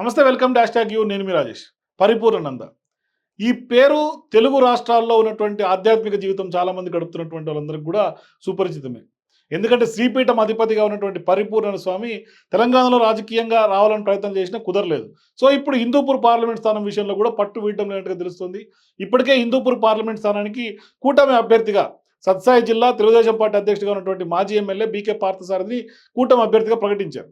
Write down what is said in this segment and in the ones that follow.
నమస్తే welcome dash tag you. నేను మీ రాజేష్. పరిపూర్ణానంద ఈ పేరు తెలుగు రాష్ట్రాల్లో ఉన్నటువంటి ఆధ్యాత్మిక జీవితం చాలామంది గడుపుతున్నటువంటి వాళ్ళందరికీ కూడా సుపరిచితమే. ఎందుకంటే శ్రీపీఠం అధిపతిగా ఉన్నటువంటి పరిపూర్ణ స్వామి తెలంగాణలో రాజకీయంగా రావాలని ప్రయత్నం చేసినా కుదరలేదు. సో ఇప్పుడు హిందూపూర్ పార్లమెంట్ స్థానం విషయంలో కూడా పట్టు వీయటం లేనట్టుగా తెలుస్తుంది. ఇప్పటికే హిందూపూర్ పార్లమెంట్ స్థానానికి కూటమి అభ్యర్థిగా సత్సాయి జిల్లా తెలుగుదేశం పార్టీ అధ్యక్షుడిగా ఉన్నటువంటి మాజీ ఎమ్మెల్యే బీకే పార్థసారథిని కూటమి అభ్యర్థిగా ప్రకటించారు.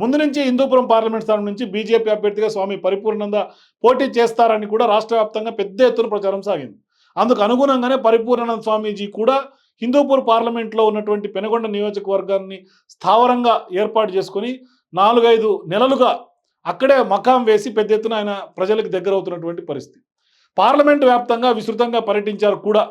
ముందు నుంచి హిందూపురం పార్లమెంట్ స్థానం నుంచి బీజేపీ అభ్యర్థిగా స్వామి పరిపూర్ణంద పోటీ చేస్తారని కూడా రాష్ట్ర వ్యాప్తంగా పెద్ద ఎత్తున ప్రచారం సాగింది. అందుకు అనుగుణంగానే పరిపూర్ణానంద స్వామీజీ కూడా హిందూపూర్ పార్లమెంట్లో ఉన్నటువంటి పెనగొండ నియోజకవర్గాన్ని స్థావరంగా ఏర్పాటు చేసుకొని నాలుగైదు నెలలుగా అక్కడే మకాం వేసి పెద్ద ఎత్తున ఆయన ప్రజలకు దగ్గర అవుతున్నటువంటి పరిస్థితి. పార్లమెంటు వ్యాప్తంగా విస్తృతంగా పర్యటించారు కూడా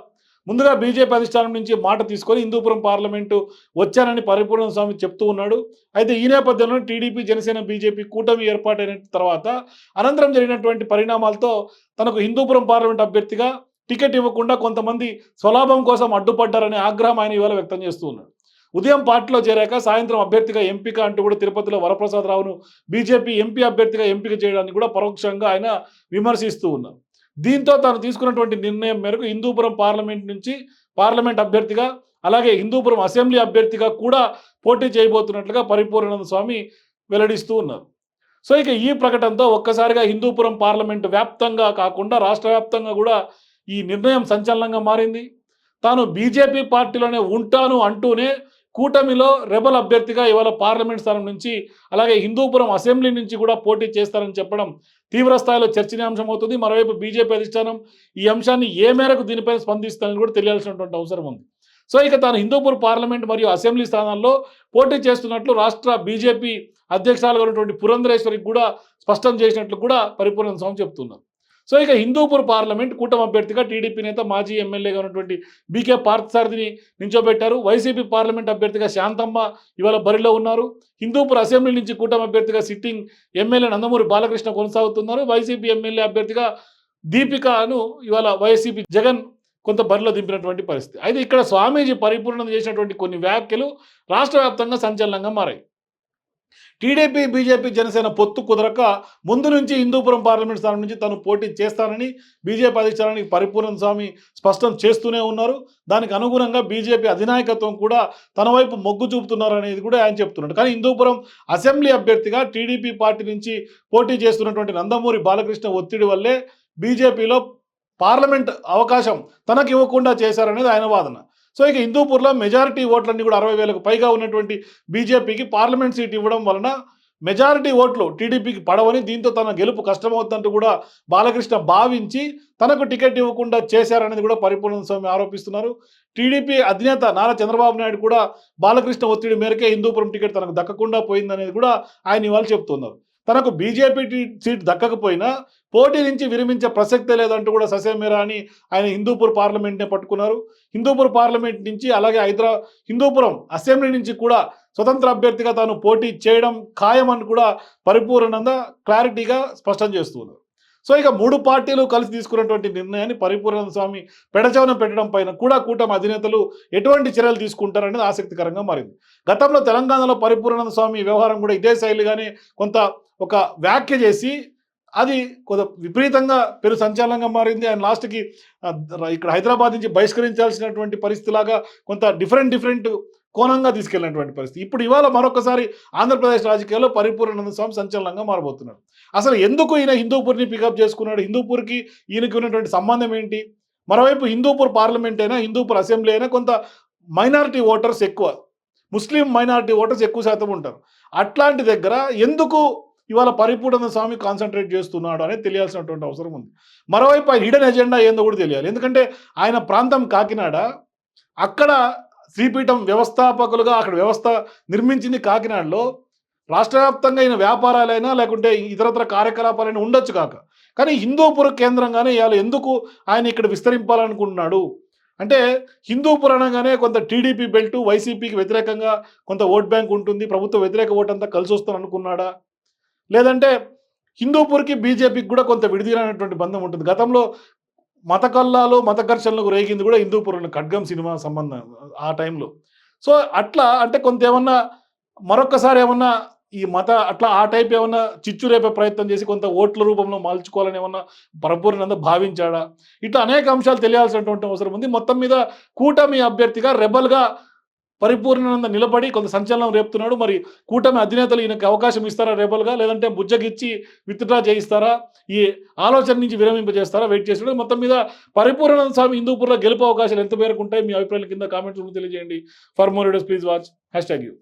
ముందుగా బీజేపీ అధిష్టానం నుంచి మాట తీసుకొని హిందూపురం పార్లమెంటు వచ్చానని పరిపూర్ణ స్వామి చెప్తూ ఉన్నాడు. అయితే ఈ నేపథ్యంలో టీడీపీ జనసేన బీజేపీ కూటమి ఏర్పాటైన తర్వాత అనంతరం జరిగినటువంటి పరిణామాలతో తనకు హిందూపురం పార్లమెంట్ అభ్యర్థిగా టికెట్ ఇవ్వకుండా కొంతమంది స్వలాభం కోసం అడ్డుపడ్డారనే ఆగ్రహం ఆయన ఇవాళ వ్యక్తం చేస్తూ ఉన్నాడు. ఉదయం పార్టీలో చేరాక సాయంత్రం అభ్యర్థిగా ఎంపిక అంటూ కూడా తిరుపతిలో వరప్రసాదరావును బీజేపీ ఎంపీ అభ్యర్థిగా ఎంపిక చేయడానికి కూడా పరోక్షంగా ఆయన విమర్శిస్తూ ఉన్నారు. దీంతో తాను తీసుకున్నటువంటి నిర్ణయం మేరకు హిందూపురం పార్లమెంట్ నుంచి పార్లమెంట్ అభ్యర్థిగా అలాగే హిందూపురం అసెంబ్లీ అభ్యర్థిగా కూడా పోటీ చేయబోతున్నట్లుగా పరిపూర్ణానంద స్వామి వెల్లడిస్తూ ఉన్నారు. సో ఇక ఈ ప్రకటనతో ఒక్కసారిగా హిందూపురం పార్లమెంట్ వ్యాప్తంగా కాకుండా రాష్ట్ర వ్యాప్తంగా కూడా ఈ నిర్ణయం సంచలనంగా మారింది. తాను బీజేపీ పార్టీలోనే ఉంటాను అంటూనే కూటమిలో రెబల్ అభ్యర్థిగా ఇవాళ పార్లమెంట్ స్థానం నుంచి అలాగే హిందూపురం అసెంబ్లీ నుంచి కూడా పోటీ చేస్తారని చెప్పడం తీవ్ర స్థాయిలో చర్చనీయాంశం అవుతుంది. మరోవైపు బీజేపీ అధిష్టానం ఈ అంశాన్ని ఏ మేరకు దీనిపైన స్పందిస్తానని కూడా తెలియాల్సినటువంటి అవసరం ఉంది. సో ఇక తాను హిందూపూర్ పార్లమెంట్ మరియు అసెంబ్లీ స్థానాల్లో పోటీ చేస్తున్నట్లు రాష్ట్ర బీజేపీ అధ్యక్షురాలుగా ఉన్నటువంటి పురంధరేశ్వరికి కూడా స్పష్టం చేసినట్లు కూడా పరిపూర్ణ స్వామి చెప్తున్నారు. సో ఇక హిందూపూర్ పార్లమెంట్ కూటమి అభ్యర్థిగా టీడీపీ నేత మాజీ ఎమ్మెల్యేగా ఉన్నటువంటి బీకే పార్థసారథిని నించోబెట్టారు. వైసీపీ పార్లమెంట్ అభ్యర్థిగా శాంతమ్మ ఇవాళ బరిలో ఉన్నారు. హిందూపూర్ అసెంబ్లీ నుంచి కూటమి అభ్యర్థిగా సిట్టింగ్ ఎమ్మెల్యే నందమూరి బాలకృష్ణ కొనసాగుతున్నారు. వైసీపీ ఎమ్మెల్యే అభ్యర్థిగా దీపికను ఇవాళ వైసీపీ జగన్ కొంత బరిలో దింపినటువంటి పరిస్థితి. అయితే ఇక్కడ స్వామీజీ పరిపూర్ణం చేసినటువంటి కొన్ని వ్యాఖ్యలు రాష్ట్ర వ్యాప్తంగా సంచలనంగా మారాయి. టీడీపీ బీజేపీ జనసేన పొత్తు కుదరక ముందు నుంచి హిందూపురం పార్లమెంట్ స్థానం నుంచి తను పోటీ చేస్తానని బీజేపీ అధిష్టానానికి పరిపూర్ణ స్వామి స్పష్టం చేస్తూనే ఉన్నారు. దానికి అనుగుణంగా బీజేపీ అధినాయకత్వం కూడా తన వైపు మొగ్గు చూపుతున్నారు అనేది కూడా ఆయన చెప్తున్నాడు. కానీ హిందూపురం అసెంబ్లీ అభ్యర్థిగా టీడీపీ పార్టీ నుంచి పోటీ చేస్తున్నటువంటి నందమూరి బాలకృష్ణ ఒత్తిడి వల్లే బీజేపీలో పార్లమెంట్ అవకాశం తనకు ఇవ్వకుండా చేశారనేది ఆయన వాదన. సో ఇక హిందూపూర్లో మెజారిటీ ఓట్లన్నీ కూడా అరవై వేలకు పైగా ఉన్నటువంటి బీజేపీకి పార్లమెంట్ సీట్ ఇవ్వడం వలన మెజారిటీ ఓట్లు టీడీపీకి పడవని దీంతో తన గెలుపు కష్టమవుతుందంటూ కూడా బాలకృష్ణ భావించి తనకు టికెట్ ఇవ్వకుండా చేశారనేది కూడా పరిపూర్ణ స్వామి ఆరోపిస్తున్నారు. టీడీపీ అధినేత నారా చంద్రబాబు నాయుడు కూడా బాలకృష్ణ ఒత్తిడి మేరకే హిందూపురం టికెట్ తనకు దక్కకుండా పోయిందనేది కూడా ఆయన ఇవాళ చెప్తున్నారు. తనకు బీజేపీ సీట్ దక్కకపోయినా పోటీ నుంచి విరమించే ప్రసక్తే లేదంటూ కూడా ససేమేరా అని ఆయన హిందూపూర్ పార్లమెంట్నే పట్టుకున్నారు. హిందూపూర్ పార్లమెంట్ నుంచి అలాగే హైదరా హిందూపురం అసెంబ్లీ నుంచి కూడా స్వతంత్ర అభ్యర్థిగా తాను పోటీ చేయడం ఖాయమని కూడా పరిపూర్ణంగా క్లారిటీగా స్పష్టం చేస్తున్నారు. సో ఇక మూడు పార్టీలు కలిసి తీసుకున్నటువంటి నిర్ణయాన్ని పరిపూర్ణ స్వామి పెడచవనం పెట్టడం పైన కూడా కూటమి అధినేతలు ఎటువంటి చర్యలు తీసుకుంటారనేది ఆసక్తికరంగా మారింది. గతంలో తెలంగాణలో పరిపూర్ణ స్వామి వ్యవహారం కూడా ఇదే శైలిగానే కొంత ఒక వ్యాఖ్య చేసి అది కొంత విపరీతంగా పెరు సంచలనంగా మారింది. ఆయన లాస్ట్కి ఇక్కడ హైదరాబాద్ నుంచి బహిష్కరించాల్సినటువంటి పరిస్థితిలాగా కొంత డిఫరెంట్ డిఫరెంట్ కోణంగా తీసుకెళ్ళినటువంటి పరిస్థితి. ఇప్పుడు ఇవాళ మరొకసారి ఆంధ్రప్రదేశ్ రాజకీయాల్లో పరిపూర్ణానంద స్వామి సంచలనంగా మారబోతున్నాడు అసలు ఎందుకు ఈయన హిందూపూర్ని పికప్ చేసుకున్నాడు? హిందూపూర్కి ఈయనకి ఉన్నటువంటి సంబంధం ఏంటి? మరోవైపు హిందూపూర్ పార్లమెంట్ అయినా హిందూపూర్ అసెంబ్లీ అయినా కొంత మైనారిటీ ఓటర్స్ ఎక్కువ. ముస్లిం మైనారిటీ ఓటర్స్ ఎక్కువ శాతం ఉంటారు. అట్లాంటి దగ్గర ఎందుకు ఇవాళ పరిపూర్ణ స్వామి కాన్సన్ట్రేట్ చేస్తున్నాడు అనేది తెలియాల్సినటువంటి అవసరం ఉంది. మరోవైపు ఆయన హిడెన్ ఎజెండా ఏందో కూడా తెలియాలి. ఎందుకంటే ఆయన ప్రాంతం కాకినాడ అక్కడ శ్రీపీఠం వ్యవస్థాపకులుగా అక్కడ వ్యవస్థ నిర్మించింది కాకినాడలో రాష్ట్ర వ్యాప్తంగా అయిన వ్యాపారాలైనా లేకుంటే ఇతరత్ర కార్యకలాపాలైనా ఉండొచ్చు కాక. కానీ హిందూపుర కేంద్రంగానే ఇవాళ ఎందుకు ఆయన ఇక్కడ విస్తరింపాలనుకుంటున్నాడు? అంటే హిందూపుర అనగానే కొంత టీడీపీ బెల్ట్ వైసీపీకి వ్యతిరేకంగా కొంత ఓట్ బ్యాంక్ ఉంటుంది ప్రభుత్వ వ్యతిరేక ఓటు అంతా కలిసి వస్తాను అనుకున్నాడా లేదంటే హిందూపూర్కి బీజేపీకి కూడా కొంత విడిదీరైనటువంటి బంధం ఉంటుంది. గతంలో మత కల్లాలు మత ఘర్షణలకు రేగింది కూడా హిందూపూర్లో ఖడ్గం సినిమా సంబంధం ఆ టైంలో. సో అట్లా అంటే కొంత ఏమన్నా మరొకసారి ఏమన్నా ఈ మత అట్లా ఆ టైప్ ఏమన్నా చిచ్చు రేపే ప్రయత్నం చేసి కొంత ఓట్ల రూపంలో మాల్చుకోవాలని ఏమన్నా పరిపూర్ణంద భావించాడా? ఇట్లా అనేక అంశాలు తెలియాల్సినటువంటి అవసరం ఉంది. మొత్తం మీద కూటమి అభ్యర్థిగా రెబల్గా పరిపూర్ణానంద నిలబడి కొంత సంచలనం రేపుతున్నాడు. మరి కూటమి అధినేతలు ఈయనకి అవకాశం ఇస్తారా రేపలుగా? లేదంటే బుజ్జగిచ్చి విత్డ్రా చేయిస్తారా? ఈ ఆలోచన నుంచి విరమింపజేస్తారా? వెయిట్ చేస్తున్నాడు. మొత్తం మీద పరిపూర్ణానంద స్వామి హిందూపూర్లో గెలుపు అవకాశాలు ఎంత మేరకు ఉంటాయి? మీ అభిప్రాయాల కింద కామెంట్స్ తెలియజేయండి. For more videos please watch. Hashtag you.